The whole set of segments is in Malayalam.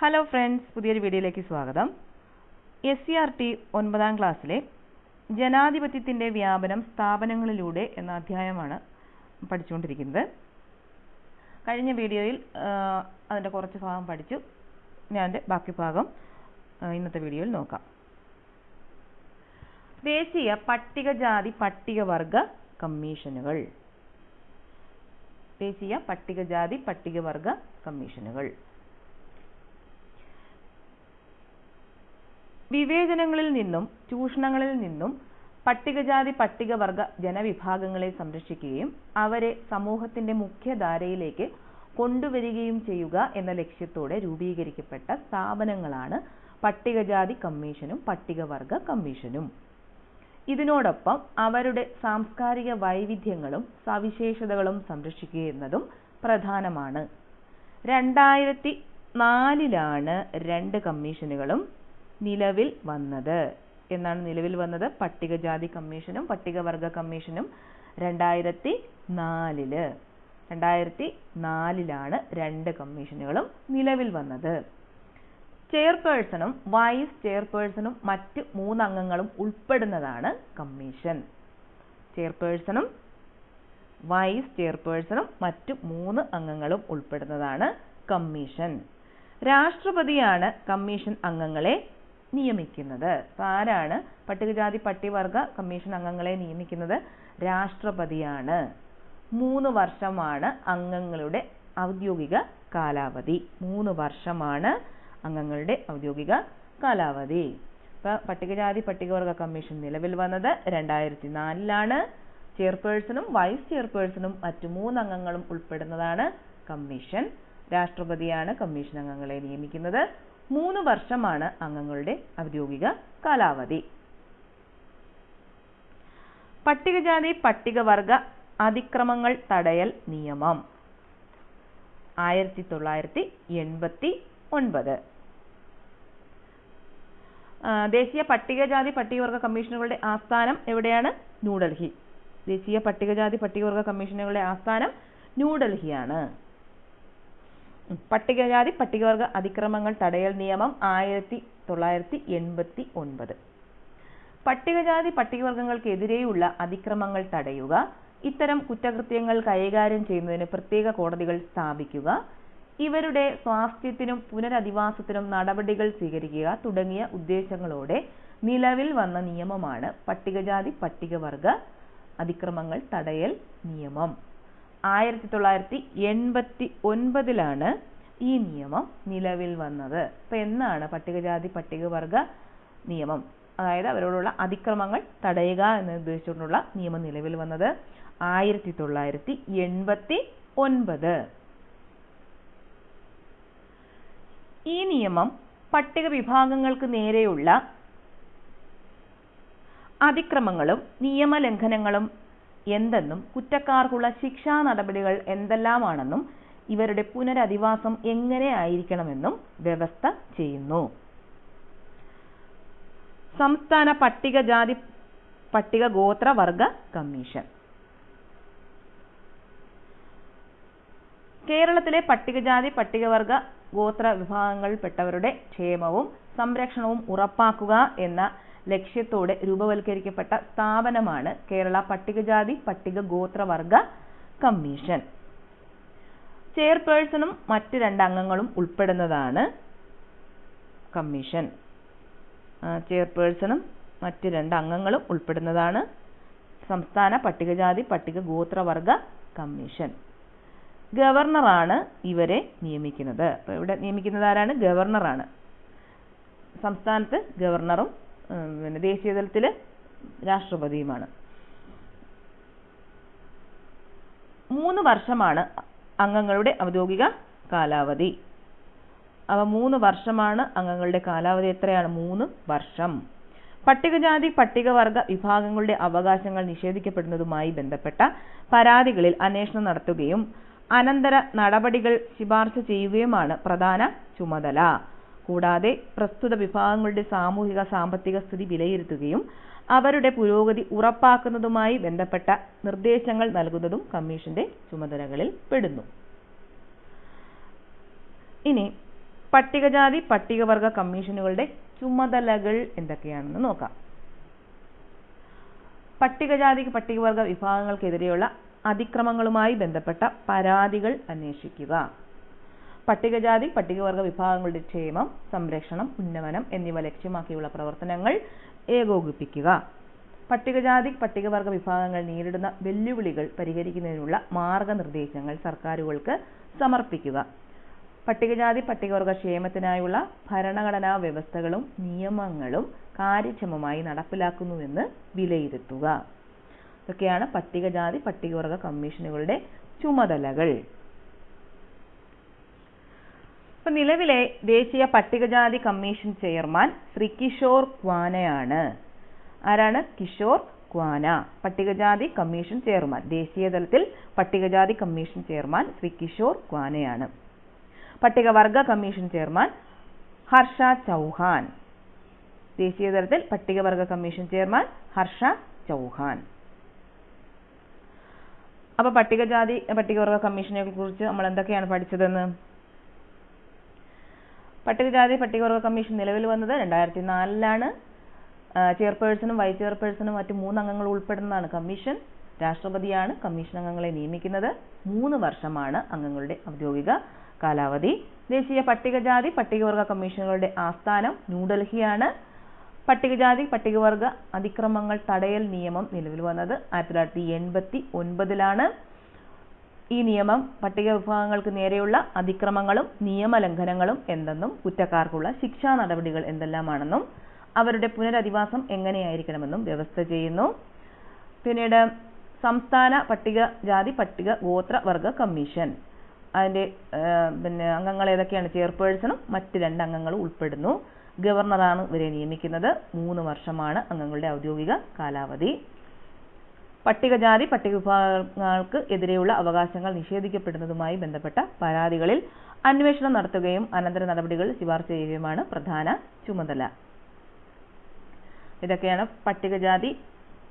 ഹലോ ഫ്രണ്ട്സ് പുതിയൊരു വീഡിയോയിലേക്ക് സ്വാഗതം. എസ് സി ആർ ടി ഒൻപതാം ക്ലാസ്സിലെ ജനാധിപത്യത്തിന്റെ വ്യാപനം സ്ഥാപനങ്ങളിലൂടെ എന്ന അധ്യായമാണ് പഠിച്ചുകൊണ്ടിരിക്കുന്നത്. കഴിഞ്ഞ വീഡിയോയിൽ അതിന്റെ കുറച്ച് ഭാഗം പഠിച്ചു. ഞാൻ ബാക്കി ഭാഗം ഇന്നത്തെ വീഡിയോയിൽ നോക്കാം. ദേശീയ പട്ടികജാതി പട്ടികവർഗ കമ്മീഷനുകൾ. ദേശീയ പട്ടികജാതി പട്ടികവർഗ കമ്മീഷനുകൾ. വിവേചനങ്ങളിൽ നിന്നും ചൂഷണങ്ങളിൽ നിന്നും പട്ടികജാതി പട്ടികവർഗ ജനവിഭാഗങ്ങളെ സംരക്ഷിക്കുകയും അവരെ സമൂഹത്തിന്റെ മുഖ്യധാരയിലേക്ക് കൊണ്ടുവരികയും ചെയ്യുക എന്ന ലക്ഷ്യത്തോടെ രൂപീകരിക്കപ്പെട്ട സ്ഥാപനങ്ങളാണ് പട്ടികജാതി കമ്മീഷനും പട്ടികവർഗ കമ്മീഷനും. ഇതിനോടൊപ്പം അവരുടെ സാംസ്കാരിക വൈവിധ്യങ്ങളും സവിശേഷതകളും സംരക്ഷിക്കുക എന്നതും പ്രധാനമാണ്. രണ്ടായിരത്തി നാലിലാണ് രണ്ട് കമ്മീഷനുകളും നിലവിൽ വന്നത്. എന്നാണ് നിലവിൽ വന്നത്? പട്ടികജാതി കമ്മീഷനും പട്ടികവർഗ കമ്മീഷനും രണ്ടായിരത്തി നാലിൽ രണ്ടായിരത്തി നാലിലാണ് രണ്ട് കമ്മീഷനുകളും നിലവിൽ വന്നത്. ചെയർപേഴ്സണും വൈസ് ചെയർപേഴ്സണും മറ്റ് മൂന്നംഗങ്ങളും ഉൾപ്പെടുന്നതാണ് കമ്മീഷൻ. ചെയർപേഴ്സണും വൈസ് ചെയർപേഴ്സണും മറ്റ് മൂന്ന് അംഗങ്ങളും ഉൾപ്പെടുന്നതാണ് കമ്മീഷൻ. രാഷ്ട്രപതിയാണ് കമ്മീഷൻ അംഗങ്ങളെ നിയമിക്കുന്നത്. ആരാണ്? പട്ടികജാതി പട്ടികവർഗ കമ്മീഷൻ അംഗങ്ങളെ നിയമിക്കുന്നത് രാഷ്ട്രപതിയാണ്. മൂന്ന് വർഷമാണ് അംഗങ്ങളുടെ ഔദ്യോഗിക കാലാവധി. മൂന്ന് വർഷമാണ് അംഗങ്ങളുടെ ഔദ്യോഗിക കാലാവധി. ഇപ്പൊ പട്ടികജാതി പട്ടികവർഗ കമ്മീഷൻ നിലവിൽ വന്നത് രണ്ടായിരത്തി നാലിലാണ് ചെയർപേഴ്സണും വൈസ് ചെയർപേഴ്സണും മറ്റു മൂന്ന് അംഗങ്ങളും ഉൾപ്പെടുന്നതാണ് കമ്മീഷൻ. രാഷ്ട്രപതിയാണ് കമ്മീഷൻ അംഗങ്ങളെ നിയമിക്കുന്നത്. മൂന്ന് വർഷമാണ് അംഗങ്ങളുടെ ഔദ്യോഗിക കാലാവധി. പട്ടികജാതി പട്ടികവർഗ അതിക്രമങ്ങൾ തടയൽ നിയമം. ആയിരത്തി തൊള്ളായിരത്തി എൺപത്തി ഒൻപത് ദേശീയ പട്ടികജാതി പട്ടികവർഗ കമ്മീഷനുകളുടെ ആസ്ഥാനം എവിടെയാണ്? ന്യൂഡൽഹി. ദേശീയ പട്ടികജാതി പട്ടികവർഗ കമ്മീഷനുകളുടെ ആസ്ഥാനം ന്യൂഡൽഹിയാണ്. പട്ടികജാതി പട്ടികവർഗ അതിക്രമങ്ങൾ തടയൽ നിയമം ആയിരത്തി തൊള്ളായിരത്തി എൺപത്തി ഒൻപത് പട്ടികജാതി പട്ടികവർഗങ്ങൾക്കെതിരെയുള്ള അതിക്രമങ്ങൾ തടയുക ഇത്തരം കുറ്റകൃത്യങ്ങൾ കൈകാര്യം ചെയ്യുന്നതിന് പ്രത്യേക കോടതികൾ സ്ഥാപിക്കുക ഇവരുടെ സ്വാസ്ഥ്യത്തിനും പുനരധിവാസത്തിനും നടപടികൾ സ്വീകരിക്കുക തുടങ്ങിയ ഉദ്ദേശങ്ങളോടെ നിലവിൽ വന്ന നിയമമാണ് പട്ടികജാതി പട്ടികവർഗ അതിക്രമങ്ങൾ തടയൽ നിയമം. ആയിരത്തി തൊള്ളായിരത്തി എൺപത്തി ഒൻപതിലാണ് ഈ നിയമം നിലവിൽ വന്നത്. അപ്പൊ എന്നാണ് പട്ടികജാതി പട്ടികവർഗ നിയമം? അതായത് അവരോടുള്ള അതിക്രമങ്ങൾ തടയുക എന്ന് ഉദ്ദേശിച്ചുകൊണ്ടുള്ള നിയമം നിലവിൽ വന്നത് ആയിരത്തി തൊള്ളായിരത്തി എൺപത്തി ഒൻപത് ഈ നിയമം പട്ടിക വിഭാഗങ്ങൾക്ക് നേരെയുള്ള അതിക്രമങ്ങളും നിയമലംഘനങ്ങളും എന്തെന്നും കുറ്റക്കാർക്കുള്ള ശിക്ഷാ നടപടികൾ എന്തെല്ലാമാണെന്നും ഇവരുടെ പുനരധിവാസം എങ്ങനെ ആയിരിക്കണമെന്നും വ്യവസ്ഥ ചെയ്യുന്നു. സംസ്ഥാന പട്ടികജാതി പട്ടിക ഗോത്ര വർഗ കമ്മീഷൻ. കേരളത്തിലെ പട്ടികജാതി പട്ടികവർഗ ഗോത്ര വിഭാഗങ്ങളിൽപ്പെട്ടവരുടെ ക്ഷേമവും സംരക്ഷണവും ഉറപ്പാക്കുക എന്ന ലക്ഷ്യത്തോടെ രൂപവൽക്കരിക്കപ്പെട്ട സ്ഥാപനമാണ് കേരള പട്ടികജാതി പട്ടിക ഗോത്രവർഗ കമ്മീഷൻ. ചെയർപേഴ്സണും മറ്റ് രണ്ട് അംഗങ്ങളും ഉൾപ്പെടുന്നതാണ് കമ്മീഷൻ. ചെയർപേഴ്സണും മറ്റ് രണ്ട് അംഗങ്ങളും ഉൾപ്പെടുന്നതാണ് സംസ്ഥാന പട്ടികജാതി പട്ടിക ഗോത്രവർഗ കമ്മീഷൻ. ഗവർണറാണ് ഇവരെ നിയമിക്കുന്നത്. അപ്പോൾ ഇവിടെ നിയമിക്കുന്നത് ആരാണ്? ഗവർണറാണ്. സംസ്ഥാനത്ത് ഗവർണറും പിന്നെ ദേശീയതലത്തിൽ രാഷ്ട്രപതിയുമാണ്. മൂന്ന് വർഷമാണ് അംഗങ്ങളുടെ ഔദ്യോഗിക കാലാവധി. അവ മൂന്ന് വർഷമാണ് അംഗങ്ങളുടെ കാലാവധി എത്രയാണ്? മൂന്ന് വർഷം. പട്ടികജാതി പട്ടികവർഗ വിഭാഗങ്ങളുടെ അവകാശങ്ങൾ നിഷേധിക്കപ്പെടുന്നതുമായി ബന്ധപ്പെട്ട പരാതികളിൽ അന്വേഷണം നടത്തുകയും അനന്തര നടപടികൾ ശുപാർശ ചെയ്യുകയുമാണ് പ്രധാന ചുമതല. കൂടാതെ പ്രസ്തുത വിഭാഗങ്ങളുടെ സാമൂഹിക സാമ്പത്തിക സ്ഥിതി വിലയിരുത്തുകയും അവരുടെ പുരോഗതി ഉറപ്പാക്കുന്നതുമായി ബന്ധപ്പെട്ട നിർദ്ദേശങ്ങൾ നൽകുന്നതും കമ്മീഷന്റെ ചുമതലകളിൽ പെടുന്നു. ഇനി പട്ടികജാതി പട്ടികവർഗ കമ്മീഷനുകളുടെ ചുമതലകൾ എന്തൊക്കെയാണെന്ന് നോക്കാം. പട്ടികജാതി പട്ടികവർഗ വിഭാഗങ്ങൾക്കെതിരെയുള്ള അതിക്രമങ്ങളുമായി ബന്ധപ്പെട്ട പരാതികൾ അന്വേഷിക്കുക. പട്ടികജാതി പട്ടികവർഗ വിഭാഗങ്ങളുടെ ക്ഷേമം സംരക്ഷണം ഉന്നമനം എന്നിവ ലക്ഷ്യമാക്കിയുള്ള പ്രവർത്തനങ്ങൾ ഏകോപിപ്പിക്കുക. പട്ടികജാതി പട്ടികവർഗ വിഭാഗങ്ങൾ നേരിടുന്ന വെല്ലുവിളികൾ പരിഹരിക്കുന്നതിനുള്ള മാർഗനിർദ്ദേശങ്ങൾ സർക്കാരുകൾക്ക് സമർപ്പിക്കുക. പട്ടികജാതി പട്ടികവർഗ ക്ഷേമത്തിനായുള്ള ഭരണഘടനാ വ്യവസ്ഥകളും നിയമങ്ങളും കാര്യക്ഷമമായി നടപ്പിലാക്കുന്നുവെന്ന് വിലയിരുത്തുക. ഇതൊക്കെയാണ് പട്ടികജാതി പട്ടികവർഗ കമ്മീഷനുകളുടെ ചുമതലകൾ. ഇപ്പൊ നിലവിലെ ദേശീയ പട്ടികജാതി കമ്മീഷൻ ചെയർമാൻ ശ്രീ കിഷോർ ക്വാനയാണ്. ആരാണ്? കിഷോർ ക്വാന പട്ടികജാതി കമ്മീഷൻ ചെയർമാൻ ദേശീയ തലത്തിൽ പട്ടികജാതി കമ്മീഷൻ ചെയർമാൻ ശ്രീ കിഷോർ ക്വാനയാണ്. പട്ടികവർഗ കമ്മീഷൻ ചെയർമാൻ ഹർഷ ചൗഹാൻ ദേശീയ തലത്തിൽ പട്ടികവർഗ കമ്മീഷൻ ചെയർമാൻ ഹർഷ ചൗഹാൻ. അപ്പൊ പട്ടികജാതി പട്ടികവർഗ കമ്മീഷനെ കുറിച്ച് നമ്മൾ എന്തൊക്കെയാണ് പഠിച്ചതെന്ന്? പട്ടികജാതി പട്ടികവർഗ കമ്മീഷൻ നിലവിൽ വന്നത് രണ്ടായിരത്തി നാലിലാണ് ചെയർപേഴ്സണും വൈസ് ചെയർപേഴ്സണും മറ്റ് മൂന്ന് അംഗങ്ങൾ ഉൾപ്പെടുന്നതാണ് കമ്മീഷൻ. രാഷ്ട്രപതിയാണ് കമ്മീഷൻ അംഗങ്ങളെ നിയമിക്കുന്നത്. മൂന്ന് വർഷമാണ് അംഗങ്ങളുടെ ഔദ്യോഗിക കാലാവധി. ദേശീയ പട്ടികജാതി പട്ടികവർഗ കമ്മീഷനുകളുടെ ആസ്ഥാനം ന്യൂഡൽഹിയാണ്. പട്ടികജാതി പട്ടികവർഗ അതിക്രമങ്ങൾ തടയൽ നിയമം നിലവിൽ വന്നത് ആയിരത്തി തൊള്ളായിരത്തി എൺപത്തി ഒൻപതിലാണ്. ഈ നിയമം പട്ടിക വിഭാഗങ്ങൾക്ക് നേരെയുള്ള അതിക്രമങ്ങളും നിയമലംഘനങ്ങളും എന്തെന്നും കുറ്റക്കാർക്കുള്ള ശിക്ഷാ നടപടികൾ എന്തെല്ലാമാണെന്നും അവരുടെ പുനരധിവാസം എങ്ങനെയായിരിക്കണമെന്നും വ്യവസ്ഥ ചെയ്യുന്നു. പിന്നീട് സംസ്ഥാന പട്ടിക ജാതി പട്ടിക ഗോത്ര വർഗ കമ്മീഷൻ. അതിന്റെ പിന്നെ അംഗങ്ങൾ ഏതൊക്കെയാണ് ചെയർപേഴ്സണും മറ്റ് രണ്ട് അംഗങ്ങളും ഉൾപ്പെടുന്നു. ഗവർണറാണ് ഇവരെ നിയമിക്കുന്നത്. മൂന്ന് വർഷമാണ് അംഗങ്ങളുടെ ഔദ്യോഗിക കാലാവധി. പട്ടികജാതി പട്ടിക വിഭാഗങ്ങൾക്ക് എതിരെയുള്ള അവകാശങ്ങൾ നിഷേധിക്കപ്പെടുന്നതുമായി ബന്ധപ്പെട്ട പരാതികളിൽ അന്വേഷണം നടത്തുകയും അനന്തര നടപടികൾ ശുപാർശ ചെയ്യുകയുമാണ് പ്രധാന ചുമതല. ഇതൊക്കെയാണ് പട്ടികജാതി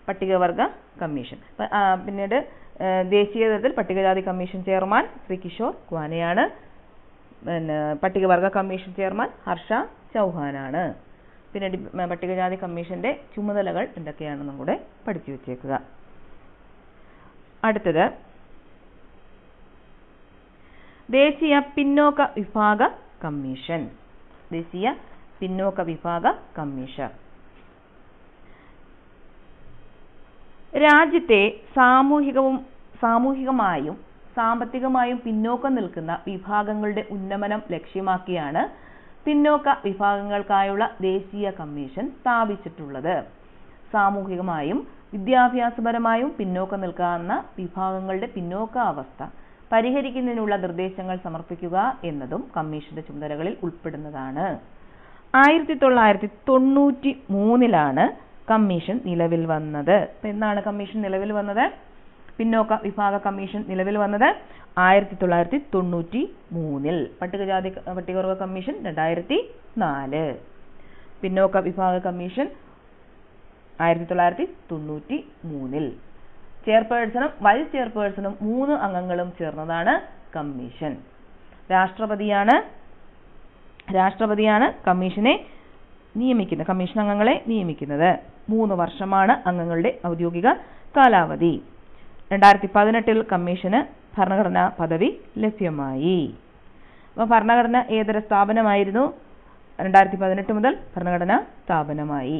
പട്ടികവർഗ കമ്മീഷൻ. പിന്നീട് ദേശീയ തലത്തിൽ പട്ടികജാതി കമ്മീഷൻ ചെയർമാൻ ശ്രീ കിഷോർ ക്വാനയാണ് പിന്നെ പട്ടികവർഗ കമ്മീഷൻ ചെയർമാൻ ഹർഷ ചൗഹാനാണ്. പിന്നെ പട്ടികജാതി കമ്മീഷന്റെ ചുമതലകൾ എന്തൊക്കെയാണെന്നും കൂടെ പഠിച്ചു വെച്ചേക്കുക. അടുത്തത്. ദേശീയ പിന്നോക്ക വിഭാഗ കമ്മീഷൻ. ദേശീയ പിന്നോക്ക വിഭാഗ കമ്മീഷൻ. രാജ്യത്തെ സാമൂഹികവും സാമൂഹികമായും സാമ്പത്തികമായും പിന്നോക്കം നിൽക്കുന്ന വിഭാഗങ്ങളുടെ ഉന്നമനം ലക്ഷ്യമാക്കിയാണ് പിന്നോക്ക വിഭാഗങ്ങൾക്കായുള്ള ദേശീയ കമ്മീഷൻ സ്ഥാപിച്ചിട്ടുള്ളത്. സാമൂഹികമായും വിദ്യാഭ്യാസപരമായും പിന്നോക്കം നിൽക്കാവുന്ന വിഭാഗങ്ങളുടെ പിന്നോക്ക അവസ്ഥ പരിഹരിക്കുന്നതിനുള്ള നിർദ്ദേശങ്ങൾ സമർപ്പിക്കുക എന്നതും കമ്മീഷന്റെ ചുമതലകളിൽ ഉൾപ്പെടുന്നതാണ്. ആയിരത്തി തൊള്ളായിരത്തി തൊണ്ണൂറ്റി മൂന്നിലാണ് കമ്മീഷൻ നിലവിൽ വന്നത്. എന്നാണ് കമ്മീഷൻ നിലവിൽ വന്നത്? പിന്നോക്ക വിഭാഗ കമ്മീഷൻ നിലവിൽ വന്നത് ആയിരത്തി തൊള്ളായിരത്തി തൊണ്ണൂറ്റി മൂന്നിൽ പട്ടികജാതി പട്ടികവർഗ കമ്മീഷൻ രണ്ടായിരത്തി നാല് പിന്നോക്ക വിഭാഗ കമ്മീഷൻ ആയിരത്തി തൊള്ളായിരത്തി തൊണ്ണൂറ്റി മൂന്നിൽ ചെയർപേഴ്സണും വൈസ് ചെയർപേഴ്സണും മൂന്ന് അംഗങ്ങളും ചേർന്നതാണ് കമ്മീഷൻ. രാഷ്ട്രപതിയാണ് രാഷ്ട്രപതിയാണ് കമ്മീഷനെ നിയമിക്കുന്നത് കമ്മീഷൻ അംഗങ്ങളെ നിയമിക്കുന്നത്. മൂന്ന് വർഷമാണ് അംഗങ്ങളുടെ ഔദ്യോഗിക കാലാവധി. രണ്ടായിരത്തി പതിനെട്ടിൽ കമ്മീഷന് ഭരണഘടനാ പദവി ലഭ്യമായി. അപ്പോൾ ഭരണഘടന ഏതൊരു സ്ഥാപനമായിരുന്നു? രണ്ടായിരത്തി പതിനെട്ട് മുതൽ ഭരണഘടനാ സ്ഥാപനമായി.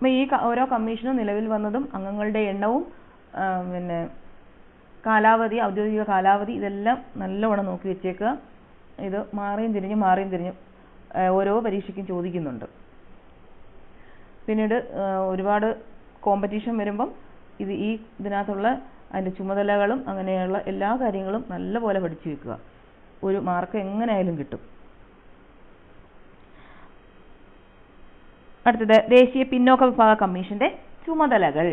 അപ്പോൾ ഈ ഓരോ കമ്മീഷനും നിലവിൽ വന്നതും അംഗങ്ങളുടെ എണ്ണവും പിന്നെ കാലാവധി ഔദ്യോഗിക കാലാവധി ഇതെല്ലാം നല്ലവണ്ണം നോക്കി വെച്ചേക്കുക. ഇത് മാറിയും തിരിഞ്ഞും മാറിയും തിരിഞ്ഞും ഓരോ പരീക്ഷയ്ക്കും ചോദിക്കുന്നുണ്ട്. പിന്നീട് ഒരുപാട് കോമ്പറ്റീഷൻ വരുമ്പം ഇത് ഈ ഇതിനകത്തുള്ള അതിന്റെ ചുമതലകളും അങ്ങനെയുള്ള എല്ലാ കാര്യങ്ങളും നല്ലപോലെ പഠിച്ചു വെക്കുക. ഒരു മാർക്ക് എങ്ങനെയായാലും കിട്ടും. അടുത്തത് ദേശീയ പിന്നോക്ക വിഭാഗ കമ്മീഷന്റെ ചുമതലകൾ.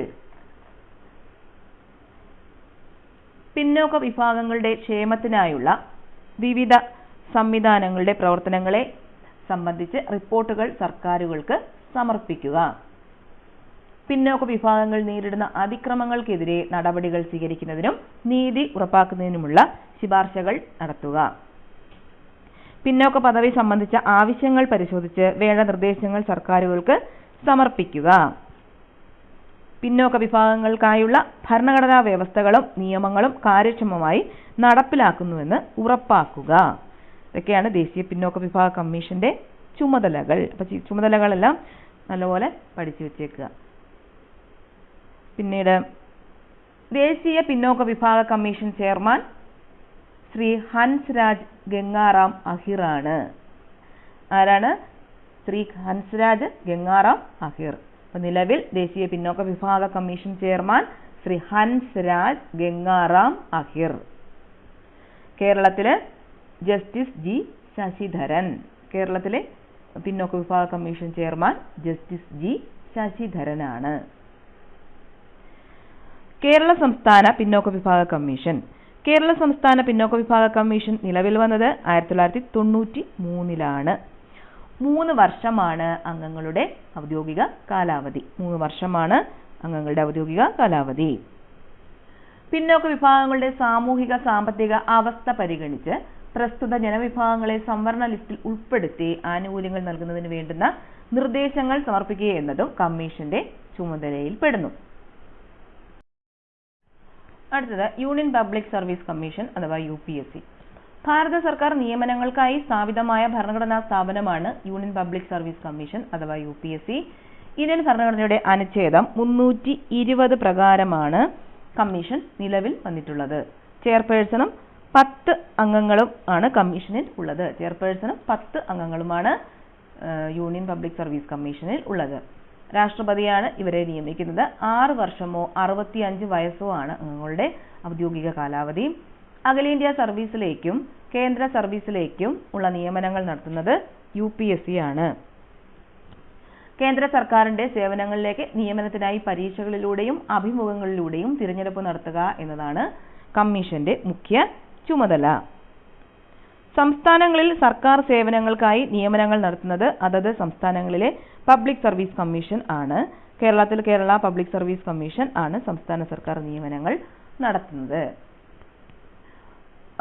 പിന്നോക്ക വിഭാഗങ്ങളുടെ ക്ഷേമത്തിനായുള്ള വിവിധ സംവിധാനങ്ങളുടെ പ്രവർത്തനങ്ങളെ സംബന്ധിച്ച് റിപ്പോർട്ടുകൾ സർക്കാരുകൾക്ക് സമർപ്പിക്കുക. പിന്നോക്ക വിഭാഗങ്ങൾ നേരിടുന്ന അതിക്രമങ്ങൾക്കെതിരെ നടപടികൾ സ്വീകരിക്കുന്നതിനും നീതി ഉറപ്പാക്കുന്നതിനുമുള്ള ശുപാർശകൾ നടത്തുക. പിന്നോക്ക പദവി സംബന്ധിച്ച ആവശ്യങ്ങൾ പരിശോധിച്ച് വേണ്ട നിർദ്ദേശങ്ങൾ സർക്കാരുകൾക്ക് സമർപ്പിക്കുക. പിന്നോക്ക വിഭാഗങ്ങൾക്കായുള്ള ഭരണഘടനാ വ്യവസ്ഥകളും നിയമങ്ങളും കാര്യക്ഷമമായി നടപ്പിലാക്കുന്നുവെന്ന് ഉറപ്പാക്കുക. ഇതൊക്കെയാണ് ദേശീയ പിന്നോക്ക വിഭാഗ കമ്മീഷന്റെ ചുമതലകൾ. അപ്പൊ ചുമതലകളെല്ലാം നല്ലപോലെ പഠിച്ചു വെച്ചേക്കുക. പിന്നീട് ദേശീയ പിന്നോക്ക വിഭാഗ കമ്മീഷൻ ചെയർമാൻ ശ്രീ ഹൻസ്രാജ് ഗംഗാറാം അഹിർ ആണ്. ആരാണ്? ശ്രീ ഹൻസ്രാജ് ഗംഗാറാം അഹിർ. അപ്പൊ നിലവിൽ ദേശീയ പിന്നോക്ക വിഭാഗ കമ്മീഷൻ ചെയർമാൻ ശ്രീ ഹൻസ്രാജ് ഗംഗാറാം അഹിർ. കേരളത്തിലെ ജസ്റ്റിസ് ജി ശശിധരൻ. കേരളത്തിലെ പിന്നോക്ക വിഭാഗ കമ്മീഷൻ ചെയർമാൻ ജസ്റ്റിസ് ജി ശശിധരനാണ്. കേരള സംസ്ഥാന പിന്നോക്ക വിഭാഗ കമ്മീഷൻ. കേരള സംസ്ഥാന പിന്നോക്ക വിഭാഗ കമ്മീഷൻ നിലവിൽ വന്നത് ആയിരത്തി തൊള്ളായിരത്തി തൊണ്ണൂറ്റി മൂന്നിലാണ്. മൂന്ന് വർഷമാണ് അംഗങ്ങളുടെ ഔദ്യോഗിക കാലാവധി. മൂന്ന് വർഷമാണ് അംഗങ്ങളുടെ ഔദ്യോഗിക കാലാവധി. പിന്നോക്ക വിഭാഗങ്ങളുടെ സാമൂഹിക സാമ്പത്തിക അവസ്ഥ പരിഗണിച്ച് പ്രസ്തുത ജനവിഭാഗങ്ങളെ സംവരണ ലിസ്റ്റിൽ ഉൾപ്പെടുത്തി ആനുകൂല്യങ്ങൾ നൽകുന്നതിന് വേണ്ടുന്ന നിർദ്ദേശങ്ങൾ സമർപ്പിക്കുക എന്നതും കമ്മീഷന്റെ ചുമതലയിൽ പെടുന്നു അടുത്തത് യൂണിയൻ പബ്ലിക് സർവീസ് കമ്മീഷൻ അഥവാ യു പി എസ് സി ഭാരത സർക്കാർ നിയമനങ്ങൾക്കായി സ്ഥാപിതമായ ഭരണഘടനാ സ്ഥാപനമാണ് യൂണിയൻ പബ്ലിക് സർവീസ് കമ്മീഷൻ അഥവാ U P S C Indian ഭരണഘടനയുടെ അനുച്ഛേദം മുന്നൂറ്റി ഇരുപത് പ്രകാരമാണ് കമ്മീഷൻ നിലവിൽ വന്നിട്ടുള്ളത്. ചെയർപേഴ്സണും പത്ത് അംഗങ്ങളും ആണ് കമ്മീഷനിൽ ഉള്ളത്. ചെയർപേഴ്സണും പത്ത് അംഗങ്ങളുമാണ് യൂണിയൻ പബ്ലിക് സർവീസ് കമ്മീഷനിൽ ഉള്ളത്. രാഷ്ട്രപതിയാണ് ഇവരെ നിയമിക്കുന്നത്. ആറ് വർഷമോ അറുപത്തിയഞ്ച് വയസ്സോ ആണ് അംഗങ്ങളുടെ ഔദ്യോഗിക കാലാവധി. അഖിലേന്ത്യാ സർവീസിലേക്കും കേന്ദ്ര സർവീസിലേക്കും ഉള്ള നിയമനങ്ങൾ നടത്തുന്നത് യു പി എസ് സി ആണ്. കേന്ദ്ര സർക്കാരിന്റെ സേവനങ്ങളിലേക്ക് നിയമനത്തിനായി പരീക്ഷകളിലൂടെയും അഭിമുഖങ്ങളിലൂടെയും തിരഞ്ഞെടുപ്പ് നടത്തുക എന്നതാണ് കമ്മീഷന്റെ മുഖ്യ ചുമതല. സംസ്ഥാനങ്ങളിൽ സർക്കാർ സേവനങ്ങൾക്കായി നിയമനങ്ങൾ നടത്തുന്നത് അതത് സംസ്ഥാനങ്ങളിലെ പബ്ലിക് സർവീസ് കമ്മീഷൻ ആണ്. കേരളത്തിൽ കേരള പബ്ലിക് സർവീസ് കമ്മീഷൻ ആണ് സംസ്ഥാന സർക്കാർ നിയമനങ്ങൾ നടത്തുന്നത്.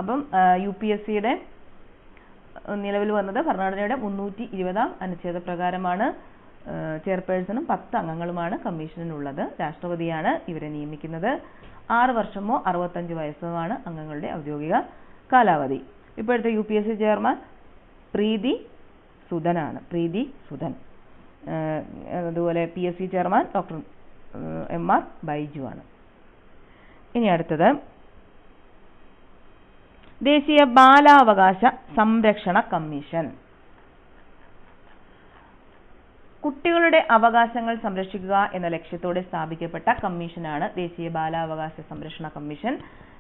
അപ്പം യു പി എസ് സിയുടെ നിലവിൽ വന്നത് ഭരണഘടനയുടെ മുന്നൂറ്റി ഇരുപതാം അനുച്ഛേദ പ്രകാരമാണ്. ചെയർപേഴ്സണും പത്ത് അംഗങ്ങളുമാണ് കമ്മീഷനിലുള്ളത്. രാഷ്ട്രപതിയാണ് ഇവരെ നിയമിക്കുന്നത്. ആറ് വർഷമോ അറുപത്തഞ്ച് വയസ്സോ ആണ് അംഗങ്ങളുടെ ഔദ്യോഗിക കാലാവധി. ഇപ്പോഴത്തെ U P S C chairman Preeti സുധനാണ്. Preeti Sudan. അതുപോലെ P S C chairman doctor M R Baiju ആണ്. ഇനി അടുത്തത് ദേശീയ ബാലാവകാശ സംരക്ഷണ കമ്മീഷൻ. കുട്ടികളുടെ അവകാശങ്ങൾ സംരക്ഷിക്കുക എന്ന ലക്ഷ്യത്തോടെ സ്ഥാപിക്കപ്പെട്ട കമ്മീഷനാണ് ദേശീയ ബാലാവകാശ സംരക്ഷണ കമ്മീഷൻ.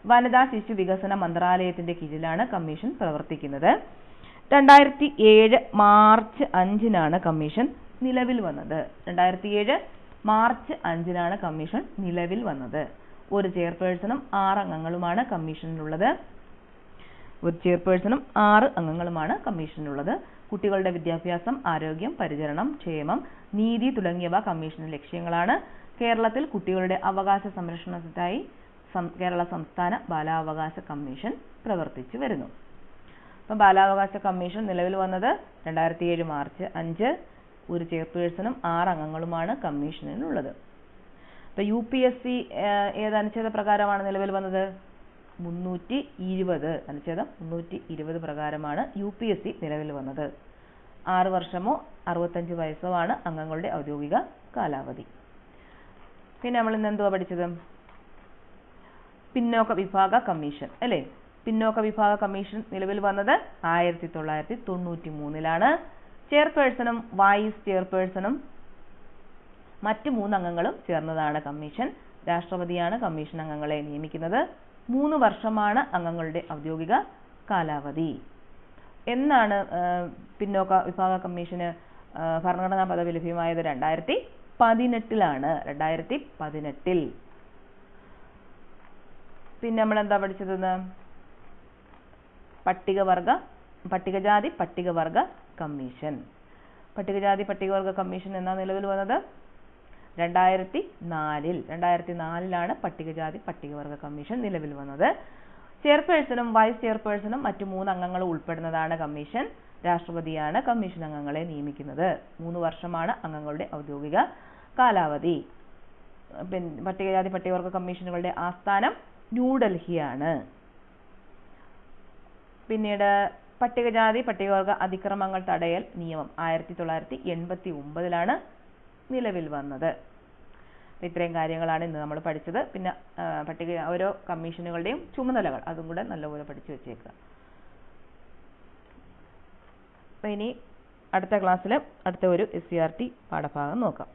വനിതാ ശിശു വികസന മന്ത്രാലയത്തിന്റെ കീഴിലാണ് കമ്മീഷൻ പ്രവർത്തിക്കുന്നത്. രണ്ടായിരത്തി ഏഴ് മാർച്ച് അഞ്ചിനാണ് കമ്മീഷൻ നിലവിൽ വന്നത്. രണ്ടായിരത്തി ഏഴ് മാർച്ച് അഞ്ചിനാണ് കമ്മീഷൻ നിലവിൽ വന്നത്. ഒരു ചെയർപേഴ്സണും ആറ് അംഗങ്ങളുമാണ് കമ്മീഷനിലുള്ളത്. ഒരു ചെയർപേഴ്സണും ആറ് അംഗങ്ങളുമാണ് കമ്മീഷനിലുള്ളത്. കുട്ടികളുടെ വിദ്യാഭ്യാസം ആരോഗ്യം പരിചരണം ക്ഷേമം നീതി തുടങ്ങിയവ കമ്മീഷന്റെ ലക്ഷ്യങ്ങളാണ്. കേരളത്തിൽ കുട്ടികളുടെ അവകാശ സംരക്ഷണത്തിനായി കേരള സംസ്ഥാന ബാലാവകാശ കമ്മീഷൻ പ്രവർത്തിച്ചു വരുന്നു. അപ്പം ബാലാവകാശ കമ്മീഷൻ നിലവിൽ വന്നത് രണ്ടായിരത്തി ഏഴ് മാർച്ച് അഞ്ച് ഒരു ചെയർപേഴ്സണും ആറ് അംഗങ്ങളുമാണ് കമ്മീഷനിലുള്ളത്. ഇപ്പൊ യു പി എസ് സി ഏത് അനുച്ഛേദ പ്രകാരമാണ് നിലവിൽ വന്നത്? മുന്നൂറ്റി ഇരുപത് അനുച്ഛേദം മുന്നൂറ്റി ഇരുപത് പ്രകാരമാണ് യു പി എസ് സി നിലവിൽ വന്നത്. ആറ് വർഷമോ അറുപത്തഞ്ച് വയസ്സോ ആണ് അംഗങ്ങളുടെ ഔദ്യോഗിക കാലാവധി. പിന്നെ നമ്മൾ ഇന്ന് എന്തുവാ പഠിച്ചത്? പിന്നോക്ക വിഭാഗ കമ്മീഷൻ അല്ലേ? പിന്നോക്ക വിഭാഗ കമ്മീഷൻ നിലവിൽ വന്നത് ആയിരത്തി തൊള്ളായിരത്തി തൊണ്ണൂറ്റി മൂന്നിലാണ് ചെയർപേഴ്സണും വൈസ് ചെയർപേഴ്സണും മറ്റ് മൂന്ന് അംഗങ്ങളും ചേർന്നതാണ് കമ്മീഷൻ. രാഷ്ട്രപതിയാണ് കമ്മീഷൻ അംഗങ്ങളെ നിയമിക്കുന്നത്. മൂന്ന് വർഷമാണ് അംഗങ്ങളുടെ ഔദ്യോഗിക കാലാവധി. എന്നാണ് പിന്നോക്ക വിഭാഗ കമ്മീഷന് ഭരണഘടനാ പദവി ലഭ്യമായത് രണ്ടായിരത്തി പതിനെട്ടിലാണ് രണ്ടായിരത്തി പതിനെട്ടിൽ പിന്നെ നമ്മൾ എന്താ പഠിച്ചതെന്ന്? പട്ടികവർഗ പട്ടികജാതി പട്ടികവർഗ കമ്മീഷൻ. പട്ടികജാതി പട്ടികവർഗ കമ്മീഷൻ എന്നാ നിലവിൽ വന്നത്? രണ്ടായിരത്തി നാലിൽ രണ്ടായിരത്തി നാലിലാണ് പട്ടികജാതി പട്ടികവർഗ കമ്മീഷൻ നിലവിൽ വന്നത്. ചെയർപേഴ്സണും വൈസ് ചെയർപേഴ്സണും മറ്റു മൂന്ന് അംഗങ്ങളും ഉൾപ്പെടുന്നതാണ് കമ്മീഷൻ. രാഷ്ട്രപതിയാണ് കമ്മീഷൻ അംഗങ്ങളെ നിയമിക്കുന്നത്. മൂന്ന് വർഷമാണ് അംഗങ്ങളുടെ ഔദ്യോഗിക കാലാവധി. പട്ടികജാതി പട്ടികവർഗ കമ്മീഷനുകളുടെ ആസ്ഥാനം ന്യൂഡൽഹിയാണ്. പിന്നീട് പട്ടികജാതി പട്ടികവർഗ അതിക്രമങ്ങൾ തടയൽ നിയമം ആയിരത്തി തൊള്ളായിരത്തി എൺപത്തി ഒമ്പതിലാണ് നിലവിൽ വന്നത്. ഇത്രയും കാര്യങ്ങളാണ് ഇന്ന് നമ്മൾ പഠിച്ചത്. പിന്നെ പട്ടിക ഓരോ കമ്മീഷനുകളുടെയും ചുമതലകൾ അതും കൂടെ നല്ലപോലെ പഠിച്ചു വെച്ചേക്കുക. അപ്പോൾ ഇനി അടുത്ത ക്ലാസ്സിൽ അടുത്ത ഒരു എസ് സി ആർ ടി പാഠഭാഗം നോക്കാം.